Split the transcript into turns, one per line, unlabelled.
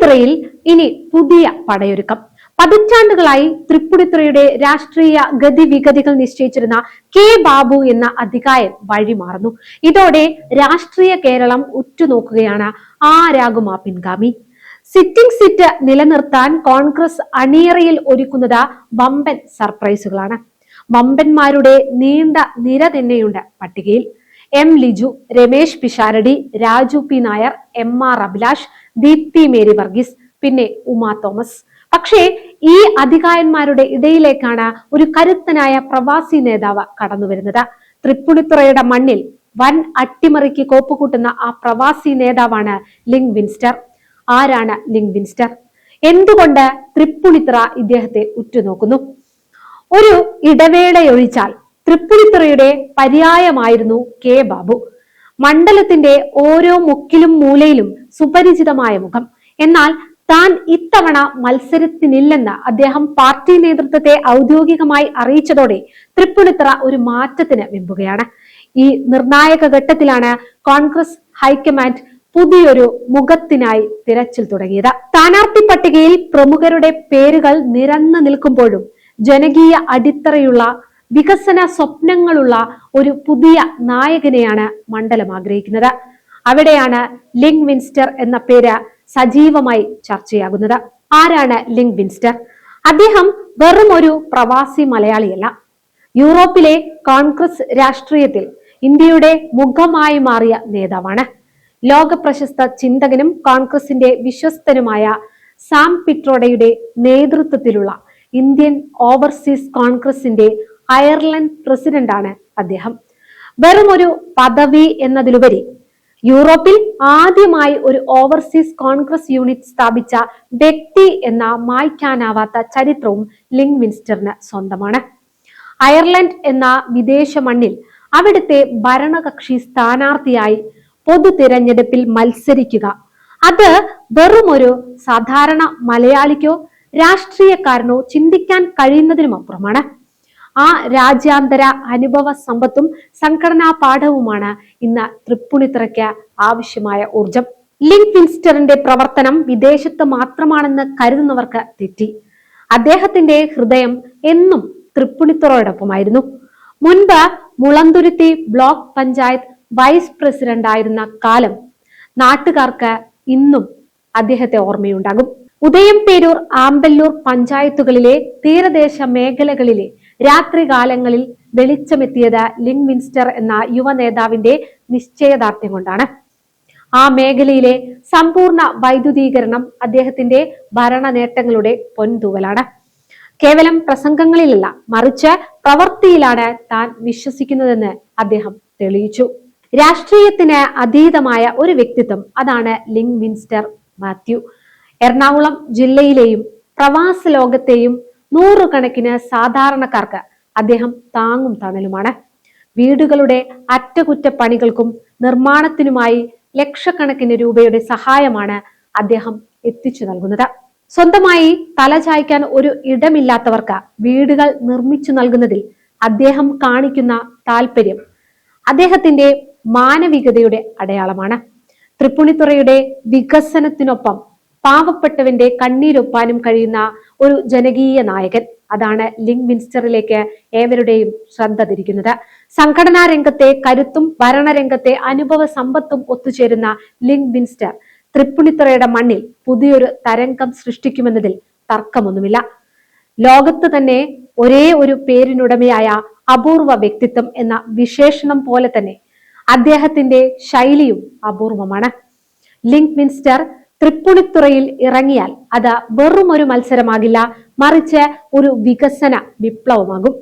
തൃപ്പൂണിത്തുറയിൽ ഇനി പുതിയ പടയൊരുക്കം. പതിറ്റാണ്ടുകളായി തൃപ്പൂണിത്തുറയുടെ രാഷ്ട്രീയ ഗതിവിഗതികൾ നിശ്ചയിച്ചിരുന്ന കെ ബാബു എന്ന അധികായൻ വഴിമാറുന്നു ഇതോടെ രാഷ്ട്രീയ കേരളം ഉറ്റുനോക്കുകയാണ് ആരാകും ആ പിൻഗാമി. സിറ്റിംഗ് സീറ്റ് നിലനിർത്താൻ കോൺഗ്രസ് അണിയറയിൽ ഒരുക്കുന്നത് വമ്പൻ സർപ്രൈസുകളാണ്. വമ്പന്മാരുടെ നീണ്ട നിര തന്നെയുണ്ട് പട്ടികയിൽ. M Liju Ramesh Pisharody Raju P Nair M R Abhilash Deepthi Mary Varghese പിന്നെ ഉമാ തോമസ്. പക്ഷേ ഈ അധികായന്മാരുടെ ഇടയിലേക്കാണ് ഒരു കരുത്തനായ പ്രവാസി നേതാവ് കടന്നു വരുന്നത്. തൃപ്പുണിത്തുറയുടെ മണ്ണിൽ വൻ അട്ടിമറിക്ക് കോപ്പുകൂട്ടുന്ന ആ പ്രവാസി നേതാവാണ് ലിങ് വിൻസ്റ്റർ. ആരാണ് ലിങ് വിൻസ്റ്റർ? എന്തുകൊണ്ട് തൃപ്പുണിത്തുറ ഇദ്ദേഹത്തെ ഉറ്റുനോക്കുന്നു? ഒരു ഇടവേളയൊഴിച്ചാൽ തൃപ്പുണിത്തുറയുടെ പര്യായമായിരുന്നു കെ ബാബു. മണ്ഡലത്തിന്റെ ഓരോ മുക്കിലും മൂലയിലും സുപരിചിതമായ മുഖം. എന്നാൽ താൻ ഇത്തവണ മത്സരത്തിനില്ലെന്ന് അദ്ദേഹം പാർട്ടി നേതൃത്വത്തെ ഔദ്യോഗികമായി അറിയിച്ചതോടെ തൃപ്പുണിത്തറ ഒരു മാറ്റത്തിന് വെമ്പുകയാണ്. ഈ നിർണായക ഘട്ടത്തിലാണ് കോൺഗ്രസ് ഹൈക്കമാൻഡ് പുതിയൊരു മുഖത്തിനായി തിരച്ചിൽ തുടങ്ങിയത്. സ്ഥാനാർത്ഥി പട്ടികയിൽ പ്രമുഖരുടെ പേരുകൾ നിരന്നു നിൽക്കുമ്പോഴും ജനകീയ അടിത്തറയുള്ള വികസന സ്വപ്നങ്ങളുള്ള ഒരു പുതിയ നായകനെയാണ് മണ്ഡലം ആഗ്രഹിക്കുന്നത്. അവിടെയാണ് ലിങ് വിൻസ്റ്റർ എന്ന പേര് സജീവമായി ചർച്ചയാകുന്നത്. ആരാണ് ലിങ് വിൻസ്റ്റർ അദ്ദേഹം വെറും ഒരു പ്രവാസി മലയാളിയല്ല. യൂറോപ്പിലെ കോൺഗ്രസ് രാഷ്ട്രീയത്തിൽ ഇന്ത്യയുടെ മുഖമായി മാറിയ നേതാവാണ്. ലോക പ്രശസ്ത ചിന്തകനും കോൺഗ്രസിന്റെ വിശ്വസ്തനുമായ സാം പിട്രോഡയുടെ നേതൃത്വത്തിലുള്ള ഇന്ത്യൻ ഓവർസീസ് കോൺഗ്രസിന്റെ അയർലൻഡ് പ്രസിഡന്റാണ് അദ്ദേഹം. വെറും ഒരു പദവി എന്നതിലുപരി യൂറോപ്പിൽ ആദ്യമായി ഒരു ഓവർസീസ് കോൺഗ്രസ് യൂണിറ്റ് സ്ഥാപിച്ച വ്യക്തി എന്ന മായ്ക്കാനാവാത്ത ചരിത്രവും ലിങ് മിനിസ്റ്ററിന് സ്വന്തമാണ്. അയർലൻഡ് എന്ന വിദേശ മണ്ണിൽ അവിടുത്തെ ഭരണകക്ഷി സ്ഥാനാർത്ഥിയായി പൊതു തിരഞ്ഞെടുപ്പിൽ മത്സരിക്കുക. അത് വെറും ഒരു സാധാരണ മലയാളിക്കോ രാഷ്ട്രീയക്കാരനോ ചിന്തിക്കാൻ കഴിയുന്നതിനുമപ്പുറമാണ്. ആ രാജ്യാന്തര അനുഭവ സമ്പത്തും സംഘടനാ പാഠവുമാണ് ഇന്ന് തൃപ്പുണിത്തറയ്ക്ക് ആവശ്യമായ ഊർജം ലിങ്ക് വിൻസ്റ്ററിന്റെ പ്രവർത്തനം വിദേശത്ത് മാത്രമാണെന്ന് കരുതുന്നവർക്ക് തെറ്റി. അദ്ദേഹത്തിന്റെ ഹൃദയം എന്നും തൃപ്പുണിത്തുറയോടൊപ്പമായിരുന്നു. മുൻപ് Mulanthuruthy block panchayat vice president ആയിരുന്ന കാലം നാട്ടുകാർക്ക് ഇന്നും അദ്ദേഹത്തെ ഓർമ്മയുണ്ടാകും. ഉദയംപേരൂർ ആമ്പല്ലൂർ പഞ്ചായത്തുകളിലെ തീരദേശ മേഖലകളിലെ രാത്രികാലങ്ങളിൽ വെളിച്ചമെത്തിയത് ലിൻ മിൻസ്റ്റർ എന്ന യുവ നേതാവിന്റെ നിശ്ചയദാർഢ്യം കൊണ്ടാണ്. ആ മേഖലയിലെ സമ്പൂർണ വൈദ്യുതീകരണം അദ്ദേഹത്തിന്റെ ഭരണ നേട്ടങ്ങളുടെ പൊൻതൂവലാണ്. കേവലം പ്രസംഗങ്ങളിലല്ല മറിച്ച് പ്രവൃത്തിയിലാണ് താൻ വിശ്വസിക്കുന്നതെന്ന് അദ്ദേഹം തെളിയിച്ചു. രാഷ്ട്രീയത്തിന് അതീതമായ ഒരു വ്യക്തിത്വം അതാണ് ലിങ് മിൻസ്റ്റർ മാത്യു. എറണാകുളം ജില്ലയിലെയും പ്രവാസ ലോകത്തെയും നൂറുകണക്കിന് സാധാരണക്കാർക്ക് അദ്ദേഹം താങ്ങും തണലുമാണ്. വീടുകളുടെ അറ്റകുറ്റപ്പണികൾക്കും നിർമ്മാണത്തിനുമായി ലക്ഷക്കണക്കിന് രൂപയുടെ സഹായമാണ് അദ്ദേഹം എത്തിച്ചു നൽകുന്നത്. സ്വന്തമായി തലചായ്ക്കാൻ ഒരു ഇടമില്ലാത്തവർക്ക് വീടുകൾ നിർമ്മിച്ചു നൽകുന്നതിൽ അദ്ദേഹം കാണിക്കുന്ന താല്പര്യം അദ്ദേഹത്തിന്റെ മാനവികതയുടെ അടയാളമാണ്. തൃപ്പുണിത്തുറയുടെ വികസനത്തിനൊപ്പം പാവപ്പെട്ടവന്റെ കണ്ണീരൊപ്പാനും കഴിയുന്ന ഒരു ജനകീയ നായകൻ. അതാണ് ലിങ്ക് മിനിസ്റ്ററിലേക്ക് ഏവരുടെയും ശ്രദ്ധ തിരിക്കുന്നത്. സംഘടനാ രംഗത്തെ കരുത്തും ഭരണരംഗത്തെ അനുഭവ സമ്പത്തും ഒത്തുചേരുന്ന ലിങ്ക് മിനിസ്റ്റർ തൃപ്പുണിത്തുറയുടെ മണ്ണിൽ പുതിയൊരു തരംഗം സൃഷ്ടിക്കുമെന്നതിൽ തർക്കമൊന്നുമില്ല. ലോകത്ത് തന്നെ ഒരേ ഒരു പേരിനുടമയായ അപൂർവ വ്യക്തിത്വം എന്ന വിശേഷണം പോലെ തന്നെ അദ്ദേഹത്തിന്റെ ശൈലിയും അപൂർവമാണ്. ലിങ്ക് മിനിസ്റ്റർ തൃപ്പുണിത്തുറയിൽ ഇറങ്ങിയാൽ അത് വെറും ഒരു മത്സരമാകില്ല മറിച്ച് ഒരു വികസന വിപ്ലവമാകും.